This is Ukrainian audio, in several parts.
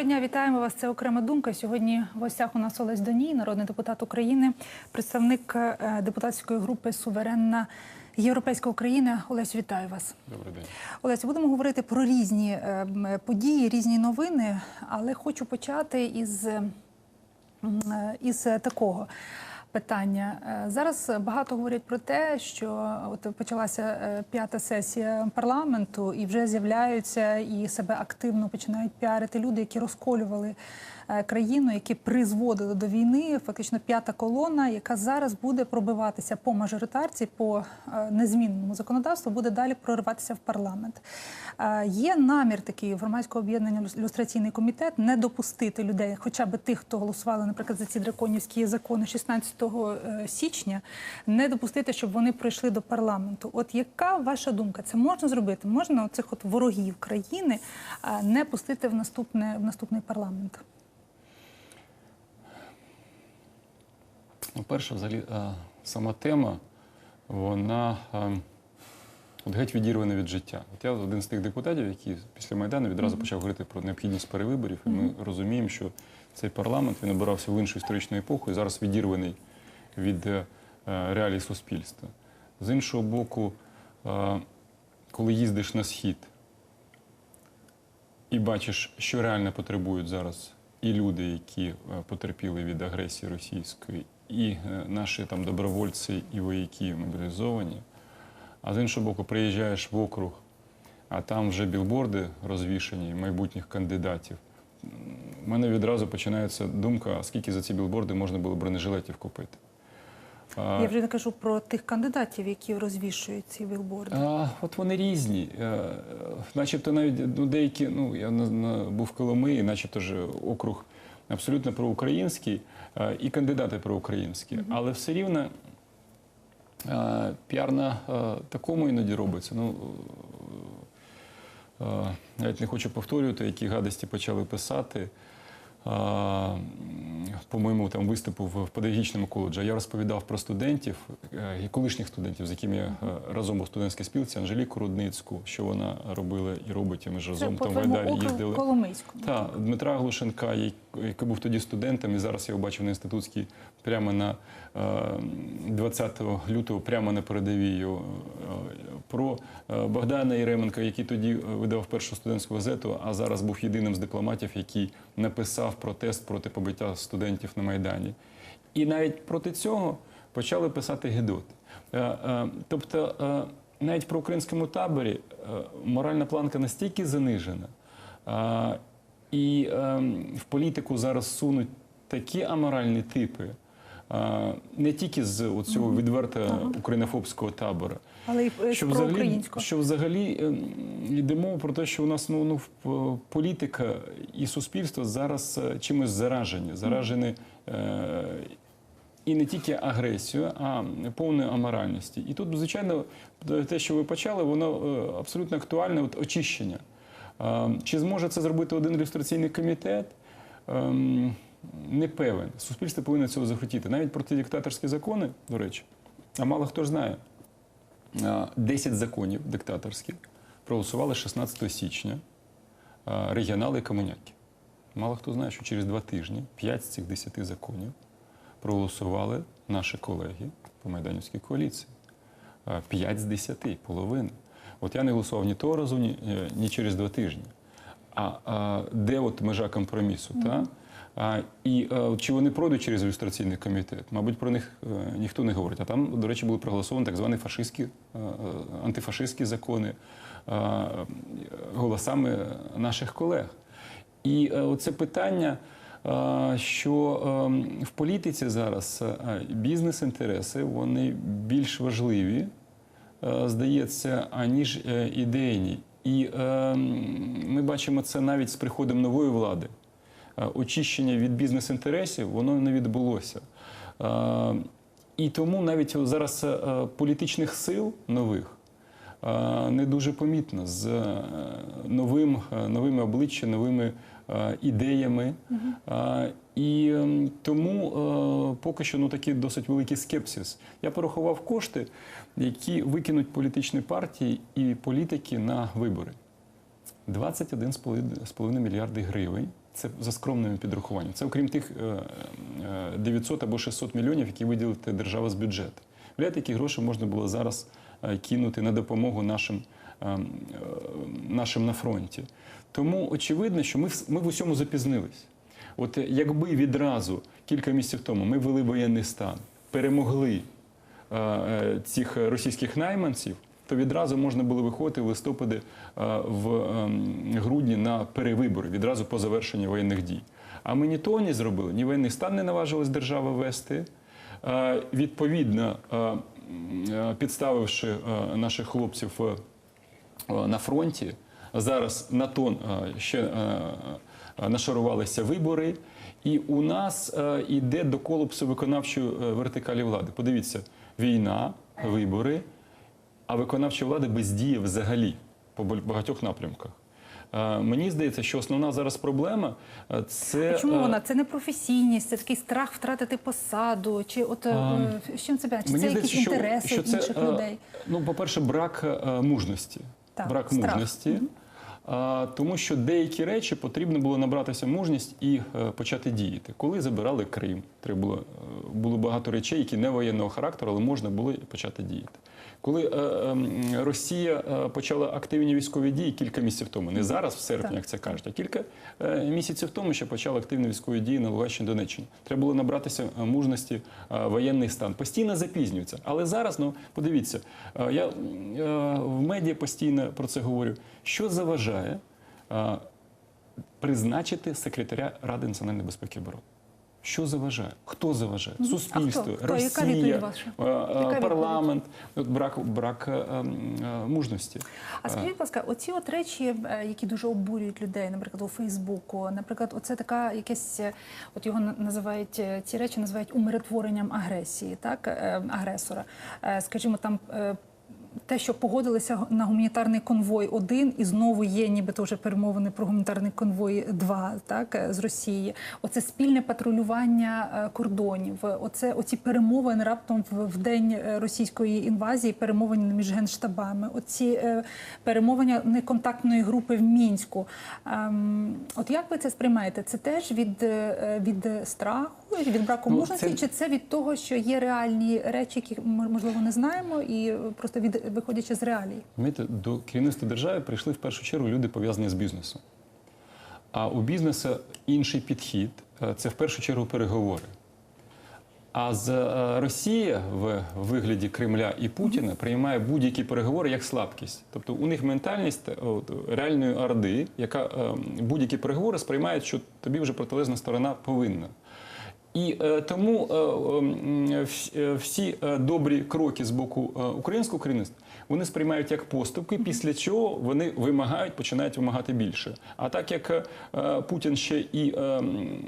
Доброго дня, вітаємо вас. Це окрема думка. Сьогодні в гостях у нас Олесь Доній, народний депутат України, представник е, депутатської групи Суверенна Європейська Україна. Олесь, вітаю вас. Добрий день. Олесь, будемо говорити про різні е, події, різні новини, але хочу почати із, е, із такого. Питання. Е, зараз багато говорять про те, що от почалася е, п'ята сесія парламенту, і вже з'являються і себе активно починають піарити люди, які розколювали країну, які призводили до війни. Фактично п'ята колона, яка зараз буде пробиватися по мажоритарці, по е, незмінному законодавству, буде далі прориватися в парламент. Е, Є намір такий громадського об'єднання «Люс- люстраційний комітет не допустити людей, хоча б тих, хто голосували, наприклад, за ці драконівські закони 16 е, січня, не допустити, щоб вони пройшли до парламенту. От яка ваша думка? Це можна зробити? Можна оцих от ворогів країни е, не пустити в наступне в наступний парламент? Ну, перше, взагалі, е, сама тема, вона е, от геть відірвана від життя. От я один з тих депутатів, які після Майдану відразу почав говорити про необхідність перевиборів. І ми розуміємо, що цей парламент він обирався в іншу історичну епоху і зараз відірваний від е, реалій суспільства. З іншого боку, коли їздиш на схід і бачиш, що реально потребують зараз і люди, які потерпіли від агресії російської, і е, наші там добровольці і вояки мобілізовані. А з іншого боку, приїжджаєш в округ, а там вже білборди розвішені майбутніх кандидатів. У мене відразу починається думка, скільки за ці білборди можна було бронежилетів купити. Я вже не кажу про тих кандидатів, які розвішують ці білборди. а, от вони різні. Е, Начебто навіть ну, деякі, ну я на, на, був в Коломиї, начебто ж округ абсолютно проукраїнський, е, і кандидати проукраїнські. Але все рівно е, піар на е, такому іноді робиться. Ну, навіть не хочу повторювати, які гадості почали писати. А, по-моєму, там виступу в педагогічному коледжі. Я розповідав про студентів, е, і колишніх студентів, з якими я е, разом був в студентській спілці, Анжеліку Рудницьку, що вона робила і робить, і ми ж разом по там в Айдарі їздили. Коломийському. Так, Дмитра Глушенка, який був тоді студентом, і зараз я його бачив на інститутській прямо на е, 20 лютого, прямо на передовій. його, е, Про е, Богдана Єременка, який тоді е, видав першу студентську газету, а зараз був єдиним з дипломатів, який написав протест проти побиття студентів на Майдані. І навіть проти цього почали писати гедоти. Е, е, Тобто, е, навіть про українському таборі е, моральна планка настільки занижена. е, і в політику зараз сунуть такі аморальні типи, е, не тільки з цього відверто українофобського табора, Але і е, що про взагалі, українську. що взагалі ем, йде мова про те, що у нас ну, ну, в- політика і суспільство зараз е, чимось заражені, заражені е, і не тільки агресією, а повною аморальністю. І тут, звичайно, те, що ви почали, воно е, абсолютно актуальне от, очищення. Е, Чи зможе це зробити один ілюстраційний комітет? Не певен. Суспільство повинно цього захотіти. Навіть протидиктаторські закони, до речі, а мало хто знає. Е, 10 законів диктаторських проголосували 16 січня регіонали і комуняки. Мало хто знає, що через два тижні 5 з цих 10 законів проголосували наші колеги по Майданівській коаліції. 5 з 10, половина. От я не голосував ні того разу, ні, е, ні через два тижні. А, а де от межа компромісу? Та? І е, чи вони пройдуть через ілюстраційний комітет? Мабуть, про них е, ніхто не говорить. А там, до речі, були проголосовані так звані фашистські, е, антифашистські закони голосами наших колег. І оце питання, що е, в політиці зараз бізнес-інтереси вони більш важливі, здається, аніж ідейні. І е, ми бачимо це навіть з приходом нової влади. Е, Очищення від бізнес-інтересів воно не відбулося. Е, І тому навіть зараз е, політичних сил нових не дуже помітно з новим, новими обличчями, новими ідеями. Е, І ем, тому поки що ну, такий досить великий скепсис. Я порахував кошти, які викинуть політичні партії і політики на вибори. 21,5 мільярди гривень Це за скромними підрахуваннями. Це окрім тих е, е, 900 або 600 мільйонів, які виділити держава з бюджету. Уявляєте, які гроші можна було зараз е, кинути на допомогу нашим, е, е, нашим на фронті. Тому очевидно, що ми, в- ми в усьому запізнились. От е, якби відразу кілька місяців тому ми ввели воєнний стан, перемогли е, е, цих російських найманців, то відразу можна було виходити в листопаді е, в ем, грудні на перевибори, відразу по завершенні воєнних дій. А ми ні того не зробили, ні воєнний стан не наважилась держава вести. Е, Відповідно, е, е, підставивши е, наших хлопців е, е, на фронті. Зараз на тон е, ще е, е, нашарувалися вибори, і у нас е, йде до колапсу виконавчої е, вертикалі влади. Подивіться, війна, вибори, а виконавча влада бездіє взагалі по багатьох напрямках. Е, Мені здається, що основна зараз проблема е, це Чому е, вона? Це непрофесійність, це такий страх втратити посаду, чи от А, з чим це? Чи Мені це здається, якісь що, інтереси що це, інших людей? Ну, по-перше, брак е, мужності. Так, брак страх. мужності. А, тому що деякі речі потрібно було набратися мужність і почати діяти. Коли забирали Крим, треба було, було багато речей, які не воєнного характеру, але можна було почати діяти. Коли е, е, Росія е, почала активні військові дії кілька місяців тому, не зараз, в серпні, як це кажуть, а кілька е, місяців тому, ще почали активні військові дії на Луганщині Донеччині. Треба було набратися мужності е, воєнний стан. Постійно запізнюється. Але зараз, ну подивіться, е, я е, в медіа постійно про це говорю. Що заважає е, призначити секретаря Ради національної безпеки і оборони? Що заважає? Хто заважає? Суспільство, хто? Хто? Яка Росія, е, е, парламент. От брак, брак е, мужності. А скажіть, будь ласка, оці от речі, які дуже обурюють людей, наприклад, у Фейсбуку, наприклад, оце така якесь, от його називають ці речі називають умиротворенням агресії, так агресора. Скажімо, там. Те, що погодилися на гуманітарний конвой один, і знову є нібито вже перемовини про гуманітарний конвой 2, так е, з Росії. Оце спільне патрулювання е, кордонів. Оце оці перемовини раптом в, день е, російської інвазії, перемовини між генштабами. Оці перемовини неконтактної групи в мінську. Ем, от як ви це сприймаєте? Це теж від, від страху, від браку Ну, мужності, це- чи це від того, що є реальні речі, які ми, можливо не знаємо, і просто від виходячи з реалій? Знаєте, до керівництва держави прийшли в першу чергу люди пов'язані з бізнесом. А у бізнесу інший підхід е, це в першу чергу переговори. А з е, Росія в вигляді Кремля і Путіна приймає будь-які переговори як слабкість. Тобто у них ментальність е, от, реальної орди, яка е, будь-які переговори сприймає, що тобі вже протилежна сторона повинна. І е, тому е, е, всі добрі кроки з боку українського керівництва вони сприймають як поступки, після чого вони вимагають, починають вимагати більше. А так як е, Путін ще і е,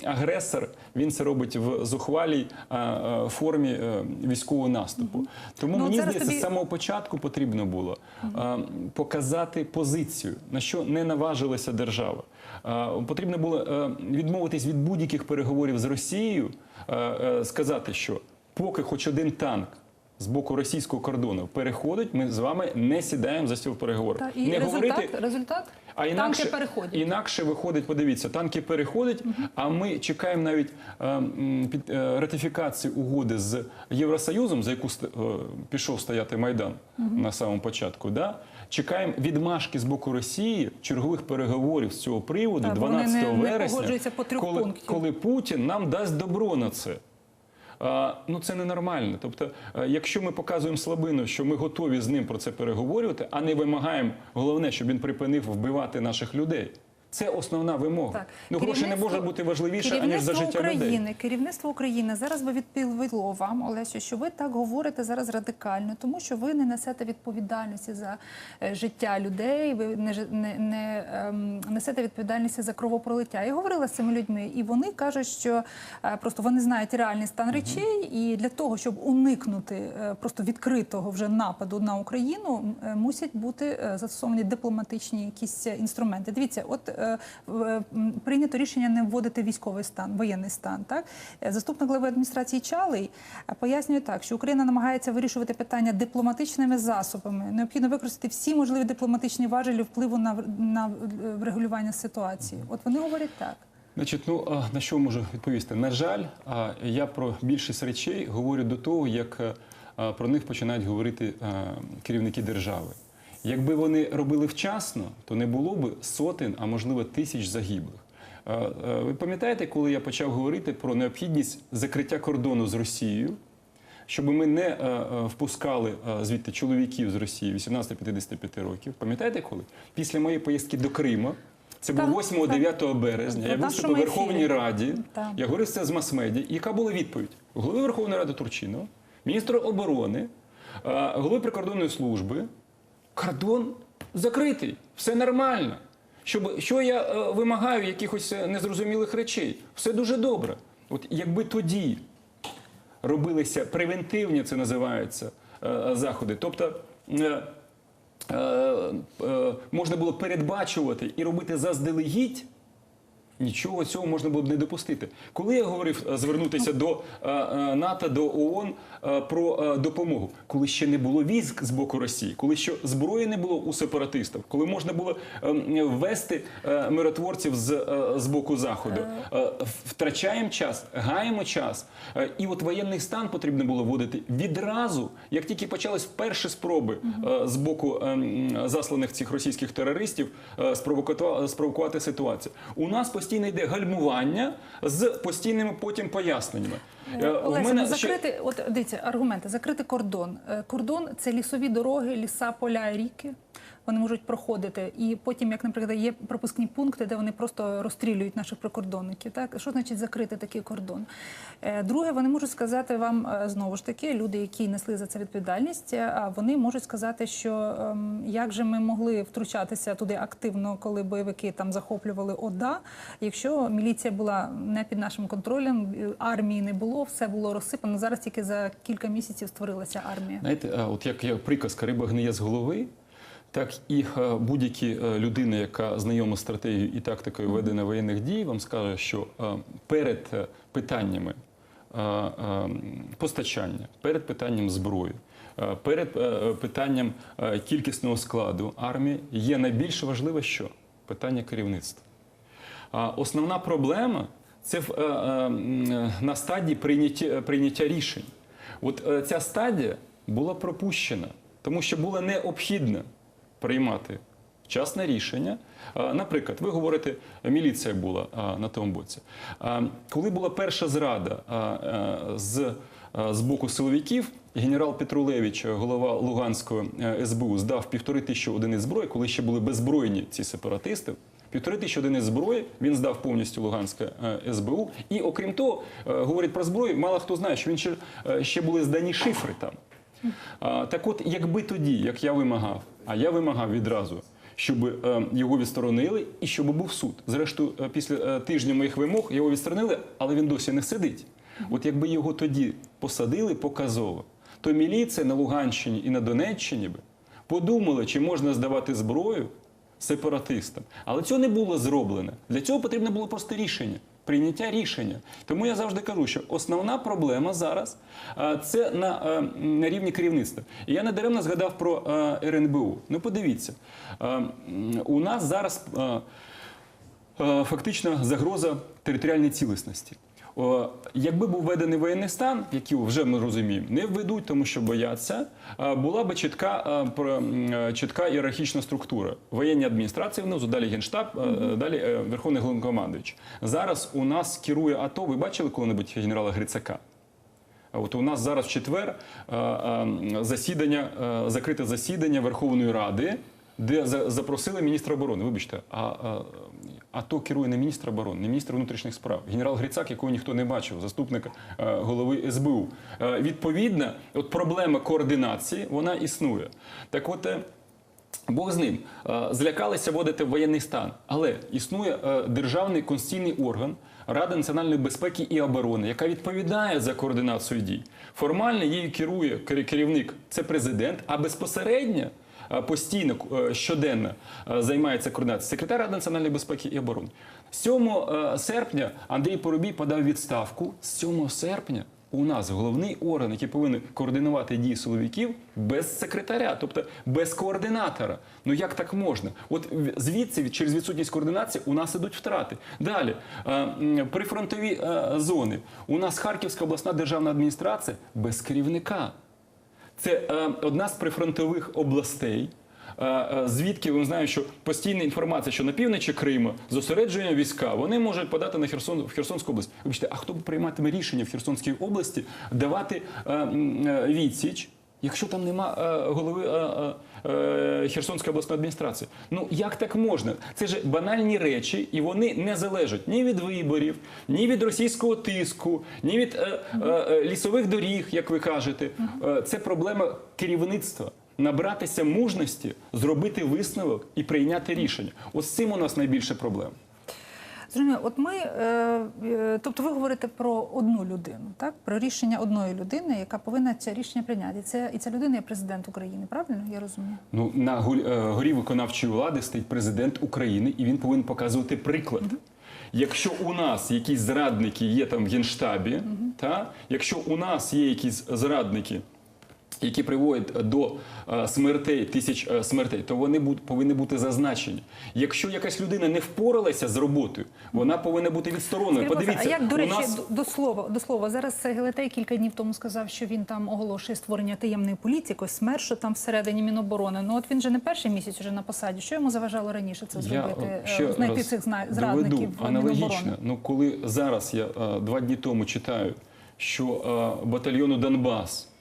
агресор, він це робить в зухвалій е, е, формі е, військового наступу. Тому Ну, мені здається, тобі- з самого початку потрібно було е, показати позицію, на що не наважилася держава. Е, Потрібно було е, відмовитись від будь-яких переговорів з Росією, е, е, сказати, що поки хоч один танк. З боку російського кордону переходить, ми з вами не сідаємо за стіл переговорів. Та, і не результат, говорити, результат а інакше, танки переходять. інакше виходить, подивіться, танки переходять, а ми чекаємо навіть е, під, е, ратифікації угоди з Євросоюзом, за яку е, пішов стояти Майдан на самому початку. Да? Чекаємо відмашки з боку Росії чергових переговорів з цього приводу Так, бо вони 12 не- не вересня, погоджуються по трьох коли, коли Путін нам дасть добро на це. Ну це ненормально. Тобто, е, якщо ми показуємо слабину, що ми готові з ним про це переговорювати, а не вимагаємо головне, щоб він припинив вбивати наших людей. Це основна вимога. Так. Ну гроші не може бути важливіше аніж за життя України, людей. керівництво України зараз би відповіло вам, Олесю, що ви так говорите зараз радикально, тому що ви не несете відповідальності за е, життя людей, ви не, не, не ем, несете відповідальності за кровопролиття. Я говорила з цими людьми, і вони кажуть, що е, просто вони знають реальний стан речей, і для того, щоб уникнути е, просто відкритого вже нападу на Україну, е, мусять бути е, застосовані дипломатичні якісь інструменти. Дивіться, от прийнято рішення не вводити військовий стан, воєнний стан. Так Е, заступник глави адміністрації Чалий е, пояснює так, що Україна намагається вирішувати питання дипломатичними засобами. Необхідно використати всі можливі дипломатичні важелі впливу на, на е, врегулювання ситуації. От вони говорять так. Значить, ну на що можу відповісти? На жаль, я про більшість речей говорю до того, як е, про них починають говорити керівники держави. Якби вони робили вчасно, то не було б сотень, а можливо тисяч загиблих. Е, е, Ви пам'ятаєте, коли я почав говорити про необхідність закриття кордону з Росією, щоб ми не е, впускали звідти чоловіків з Росії 18-55 років? Пам'ятаєте коли? Після моєї поїздки до Криму, це був 8-9 березня, я В виступив у Верховній. Раді, Так. я говорив це з мас-медіа. Яка була відповідь? Голови Верховної Ради Турчинова, міністра оборони, голови прикордонної служби. Кордон закритий, все нормально. Щоб, що я е, вимагаю якихось е, незрозумілих речей? Все дуже добре. От якби тоді робилися превентивні, це називається, е, заходи. Тобто е, е, е, можна було передбачувати і робити заздалегідь. Нічого цього можна було б не допустити. Коли я говорив е, звернутися до е, е, НАТО, до ООН про допомогу, коли ще не було військ з боку Росії, коли ще зброї не було у сепаратистів, коли можна було е, ввести миротворців з, з боку заходу, втрачаємо час, гаємо час. І от воєнний стан потрібно було вводити відразу, як тільки почались перші спроби з боку е, засланих цих російських терористів спровокувати ситуацію. У нас постійно йде гальмування з постійними потім поясненнями. Е, в Олеся, мене ну, закрити, от дивіться, аргументи, закрити кордон. Е, Кордон це лісові дороги, ліса, поля, ріки. Вони можуть проходити. І потім, як, наприклад, є пропускні пункти, де вони просто розстрілюють наших прикордонників. Так? Що значить закрити такий кордон? Е, Друге, вони можуть сказати вам знову ж таки, люди, які несли за це відповідальність, а вони можуть сказати, що ем, як же ми могли втручатися туди активно, коли бойовики там захоплювали ОДА, якщо міліція була не під нашим контролем, армії не було, все було розсипано. Зараз тільки за кілька місяців створилася армія. Знаєте, от як, приказка риба гниє з голови, так і е, будь-які е, людина, яка знайома з стратегією і тактикою ведення воєнних дій, вам скаже, що е, перед е, питаннями е, е, постачання, перед питанням зброї, е, перед е, питанням е, кількісного складу армії є найбільш важливе що? Питання керівництва. Основна проблема це в, е, е, на стадії прийняття, прийняття рішень. От е, ця стадія була пропущена, тому що було необхідно приймати вчасне рішення. Е, Наприклад, ви говорите, міліція була е, на тому боці. Е, Коли була перша зрада е, е, з, е, з боку силовиків, генерал Петрулевич, е, голова Луганського е, СБУ, здав півтори тисячі одиниць зброї, коли ще були беззбройні ці сепаратисти. Півтори тисячі одиниць зброї він здав повністю Луганське е, СБУ. І окрім того, е, говорить про зброю, мало хто знає, що він ще, е, ще були здані шифри там. Так от, якби тоді, як я вимагав, а я вимагав відразу, щоб його відсторонили і щоб був суд. Зрештою, після тижня моїх вимог його відсторонили, але він досі не сидить. От якби його тоді посадили показово, то міліція на Луганщині і на Донеччині би подумали, чи можна здавати зброю сепаратистам. Але цього не було зроблено. Для цього потрібно було просто рішення. Прийняття рішення. Тому я завжди кажу, що основна проблема зараз це на, на рівні керівництва. І я недаремно згадав про РНБУ. Ну, подивіться, у нас зараз фактично загроза територіальній цілісності. Якби був введений воєнний стан, який вже ми розуміємо, не введуть, тому що бояться, була би чітка, чітка ієрархічна структура. Воєнні адміністрації внизу, далі Генштаб, далі е, Верховний Головнокомандуючий. Зараз у нас керує АТО. Ви бачили коли-небудь генерала Грицака? От у нас зараз в четвер засідання, закрите засідання Верховної Ради, де запросили міністра оборони. Вибачте, а, а, то керує не міністр оборони, не міністр внутрішніх справ. Генерал Грицак, якого ніхто не бачив, заступник е, голови СБУ. Е, Відповідно, от проблема координації вона існує. Так от. е, Бог з ним злякалися вводити воєнний стан, але існує державний конституційний орган Рада національної безпеки і оборони, яка відповідає за координацію дій. Формально її керує керівник, це президент, а безпосередньо. Е, Постійно е, щоденно е, займається координацією секретар національної безпеки і оборони. 7 е, серпня Андрій Поробій подав відставку. 7 серпня у нас головний орган, який повинен координувати дії силовиків без секретаря, тобто без координатора. Ну як так можна? От звідси через відсутність координації у нас ідуть втрати. Далі прифронтові зони. У нас Харківська обласна державна адміністрація без керівника. Це е, одна з прифронтових областей. е, е, Звідки ви знаємо, що постійна інформація, що на півночі Криму зосередження війська, вони можуть подати на Херсон в Херсонську область. Вибачте, а хто прийматиме рішення в Херсонській області давати е, е, відсіч, якщо там нема е, голови е, е, е, Херсонської обласної адміністрації? Ну як так можна? Це ж банальні речі, і вони не залежать ні від виборів, ні від російського тиску, ні від е, е, е, лісових доріг, як ви кажете. Е, це проблема керівництва. Набратися мужності, зробити висновок і прийняти рішення. Ось цим у нас найбільше проблем. Зрозуміло, от ми, е, е, тобто ви говорите про одну людину, так? Про рішення одної людини, яка повинна це рішення прийняти. І це, і ця людина є президент України, правильно? Я розумію. Ну на гу- е, горі виконавчої влади стоїть президент України, і він повинен показувати приклад. Якщо у нас якісь зрадники є там в генштабі, та якщо у нас є якісь зрадники. Які приводять до е, смертей тисяч е, смертей, то вони повинні бути зазначені. Якщо якась людина не впоралася з роботою, вона повинна бути ласка, Подивіться, а як до речі, нас до, слова до слова, зараз Гелетей кілька днів тому сказав, що він там оголошує створення таємної поліції, якось смерть, що там всередині Міноборони. Ну от він же не перший місяць уже на посаді. Що йому заважало раніше це зробити? Я, е, знайти цих доведу зрадників в аналогічно. Міноборони? Ну коли зараз я два дні тому читаю, що батальйону Донбас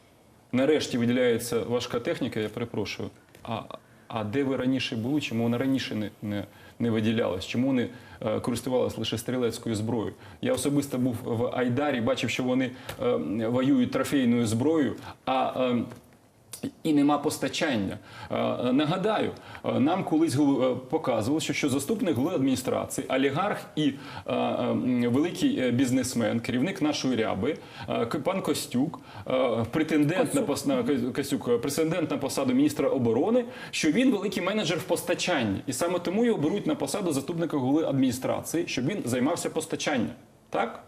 нарешті виділяється важка техніка, я перепрошую. А, а де ви раніше були? Чому вона раніше не, не, не виділялась? Чому вони е, користувалися лише стрілецькою зброєю? Я особисто був в Айдарі, бачив, що вони е, воюють трофейною зброєю. А е, і нема постачання. Е, Нагадаю, е, нам колись е, показували, що, заступник голови адміністрації, олігарх і великий бізнесмен, керівник нашої ряби, пан Костюк, претендент на пос- на Костюк, претендент на посаду міністра оборони, що він великий менеджер в постачанні, і саме тому його беруть на посаду заступника голови адміністрації, щоб він займався постачанням. Так?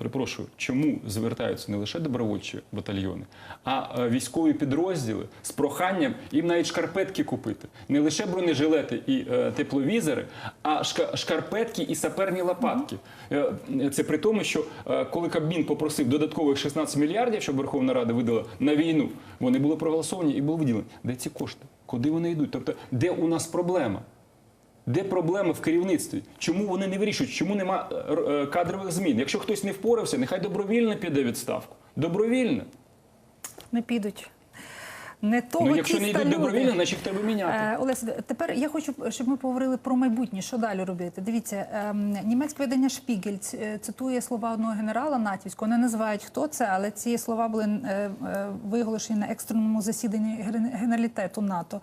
Перепрошую, чому звертаються не лише добровольчі батальйони, а е, військові підрозділи з проханням їм навіть шкарпетки купити. Не лише бронежилети і е, тепловізори, а шкарпетки і саперні лопатки. Е, Це при тому, що е, коли Кабмін попросив додаткових 16 мільярдів, щоб Верховна Рада видала на війну, вони були проголосовані і були виділені. Де ці кошти? Куди вони йдуть? Тобто, де у нас проблема? Де проблеми в керівництві? Чому вони не вирішують? Чому нема е, е, кадрових змін? Якщо хтось не впорався, нехай добровільно піде відставку. Добровільно. Не підуть. Не того ну, якщо не йдуть люди. добровільно, значить треба міняти. Е, Олесь, тепер я хочу, щоб ми поговорили про майбутнє. Що далі робити? Дивіться, ем, німецьке видання Шпігель цитує слова одного генерала натівського. Не називають хто це, але ці слова були е, е, виголошені на екстреному засіданні ген- генералітету НАТО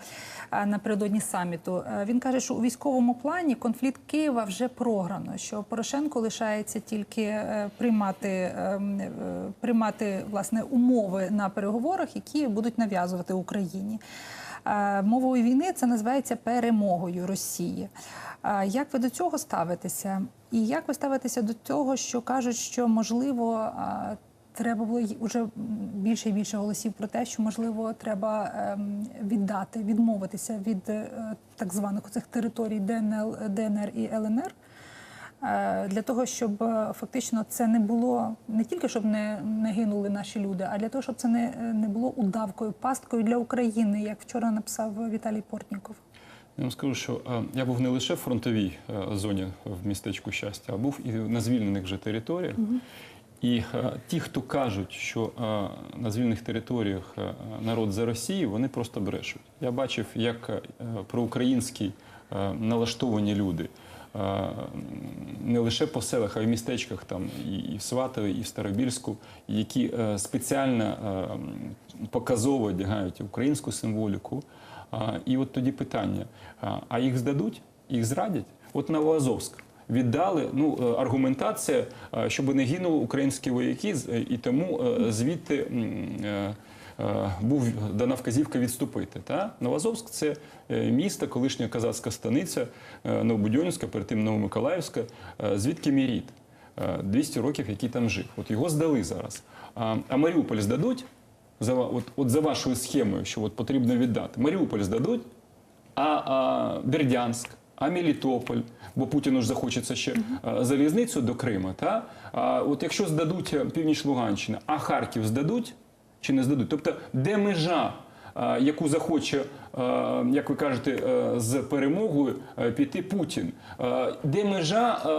е, напередодні саміту. Е, Він каже, що у військовому плані конфлікт Києва вже програно. Що Порошенко лишається тільки е, приймати, ем, е, приймати власне умови на переговорах, які будуть нав'язувати Україні. Е, Мовою війни це називається перемогою Росії. Е, Як ви до цього ставитеся? І як ви ставитеся до того, що кажуть, що можливо е, треба було уже більше і більше голосів про те, що можливо треба ем, віддати, відмовитися від так званих цих територій ДНР і ЛНР? Е, Для того, щоб е, фактично це не було не тільки щоб не, не гинули наші люди, а для того, щоб це не, не було удавкою, пасткою для України, як вчора написав Віталій Портніков. Я вам скажу, що е, я був не лише в фронтовій е, зоні в містечку щастя, а був і на звільнених вже територіях. І е, ті, хто кажуть, що е, на звільнених територіях е, народ за Росію, вони просто брешуть. Я бачив, як е, проукраїнські е, налаштовані люди. Е, Не лише по селах, а й в містечках там і в Сватові, і в Старобільську, які е, спеціально е, показово одягають українську символіку. І от тоді питання: а- їх здадуть, їх зрадять? От Новоазовськ віддали. Ну аргументація, щоб не гинули українські вояки, і тому звідти. Е, Був дана вказівка відступити. Та? Новоазовськ – це е, місто, колишня казацька станиця, е, Новобудьонська, перед тим Новомиколаївська, звідки мій рід. е, 200 років, який там жив. От його здали зараз. А, а Маріуполь здадуть за от, от за вашою схемою, що от потрібно віддати. Маріуполь здадуть, а, а Бердянськ, а Мелітополь, бо Путіну ж захочеться ще а, залізницю до Крима. Та? А, от якщо здадуть північ Луганщини, а Харків здадуть чи не здадуть? Тобто, де межа, яку захоче, як ви кажете, е, з перемогою е, піти Путін? Де межа, е,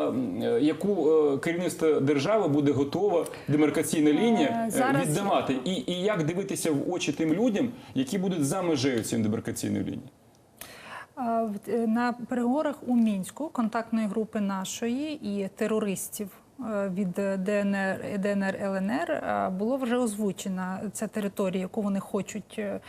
е, яку е, керівництво держави буде готова демаркаційна лінія Е, е, зараз- віддавати? І, і як дивитися в очі тим людям, які будуть за межею цієї демаркаційної лінії? Е, На переговорах у мінську контактної групи нашої і терористів е, від ДНР, ДНР ЛНР е, було вже озвучена ця територія, яку вони хочуть. е,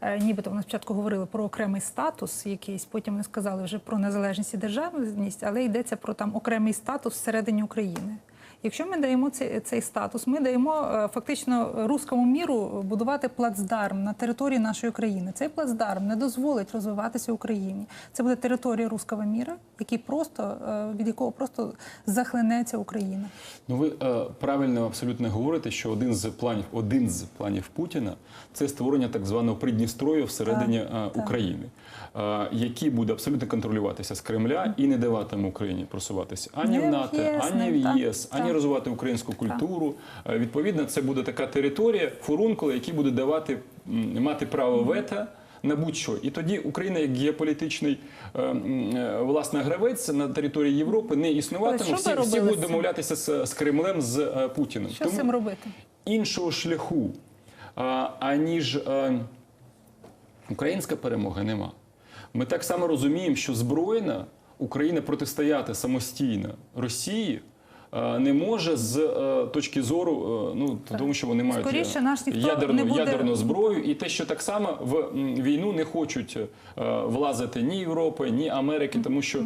е, Нібито вони спочатку говорили про окремий статус якийсь, потім вони сказали вже про незалежність і державність, але йдеться про там окремий статус всередині України. Якщо ми даємо цей, цей статус, ми даємо е, фактично руському міру будувати плацдарм на території нашої країни. Цей плацдарм не дозволить розвиватися Україні. Це буде територія руського міра, який просто е, від якого просто захлинеться Україна. Ну, ви е, правильно абсолютно говорите, що один з планів, один з планів Путіна це створення так званого Придністрою всередині Так, е, так. Е, буде абсолютно контролюватися з Кремля і не даватиме Україні просуватися ані Не в в НАТО, ЄС, ані в ЄС, ані розвивати українську культуру. Е, Відповідно, це буде така територія фурункула, який буде давати мати право вето. На будь-що, і тоді Україна, як геополітичний е, власне гравець на території Європи, не існуватиме. Всі, всі будуть домовлятися з, з Кремлем з Путіним. Що з цим робити? іншого шляху, а, аніж е, українська перемога, нема. Ми так само розуміємо, що збройна Україна протистояти самостійно Росії. е, Не може з е, точки зору, е, ну тому що вони мають Скоріше, наш ніхто ядерну, не буде- ядерну зброю, і те, що так само в війну не хочуть влазити ні Європи, ні Америки, тому що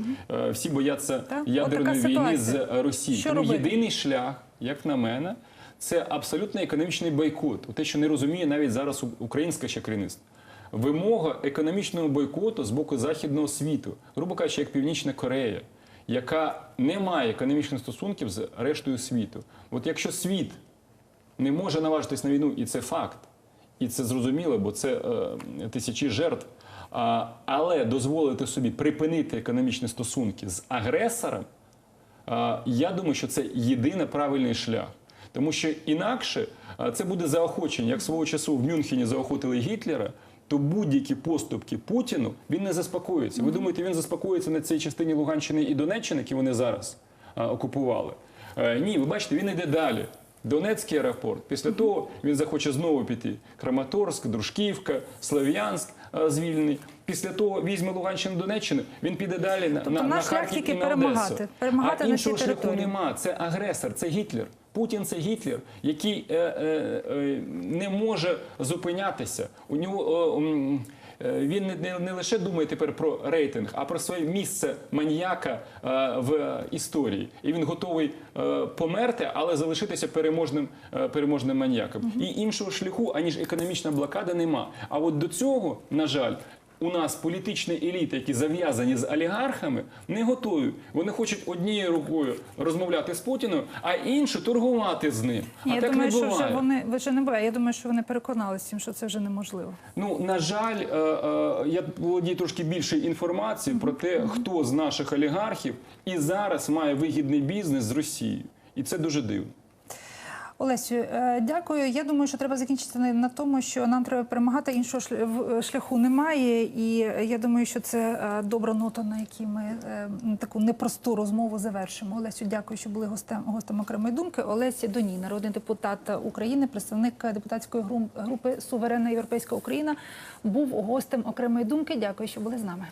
всі бояться Так, ядерної війни ситуація. з Росії. Що тому робити? єдиний шлях, як на мене, це абсолютно економічний бойкот. Те, що не розуміє навіть зараз українське ще керівництво. Вимога економічного бойкоту з боку західного світу, грубо кажучи, як Північна Корея, яка не має економічних стосунків з рештою світу. От якщо світ не може наважитись на війну, і це факт, і це зрозуміло, бо це е, тисячі жертв. А, але дозволити собі припинити економічні стосунки з агресором, а, я думаю, що це єдиний правильний шлях. Тому що інакше це буде заохочення, як свого часу в Мюнхені заохотили Гітлера, то будь-які поступки Путіну він не заспокоїться. Ви думаєте, він заспокоїться на цій частині Луганщини і Донеччини, які вони зараз а, окупували? Е, ні, ви бачите, він йде далі. Донецький аеропорт. Після того він захоче знову піти. Краматорськ, Дружківка, Слов'янськ а, звільнений. Після того візьме Луганщину Донеччину, він піде далі на, на, на шлях Харків і на перемагати. Одесу. Перемагати а на іншого шляху території. нема. Це агресор, це Гітлер. Путін це Гітлер, який е, е, е, не може зупинятися. У нього е, е, він не, не, не лише думає тепер про рейтинг, а про своє місце маньяка е, в історії. І він готовий е, померти, але залишитися переможним, е, переможним маньяком. І іншого шляху, аніж економічна блокада, нема. А от до цього, на жаль. У нас політичні еліти, які зав'язані з олігархами, не готові. Вони хочуть однією рукою розмовляти з Путіним, а іншу торгувати з ним. Ні, а я так думаю, не що буває. вже вони вже не буває. Я думаю, що вони переконалися, тим, що це вже неможливо. Ну на жаль, е, е, я володію трошки більше інформації про те, хто з наших олігархів і зараз має вигідний бізнес з Росією, і це дуже дивно. Олесю, е, дякую. Я думаю, що треба закінчити на- тому, що нам треба перемагати. Іншого в- шляху немає. І я думаю, що це е, добра нота, на якій ми е, таку непросту розмову завершимо. Олесю, дякую, що були гостем гостем окремої думки. Олеся Доній, народний депутат України, представник депутатської гру- групи Суверенна Європейська Україна, був гостем окремої думки. Дякую, що були з нами.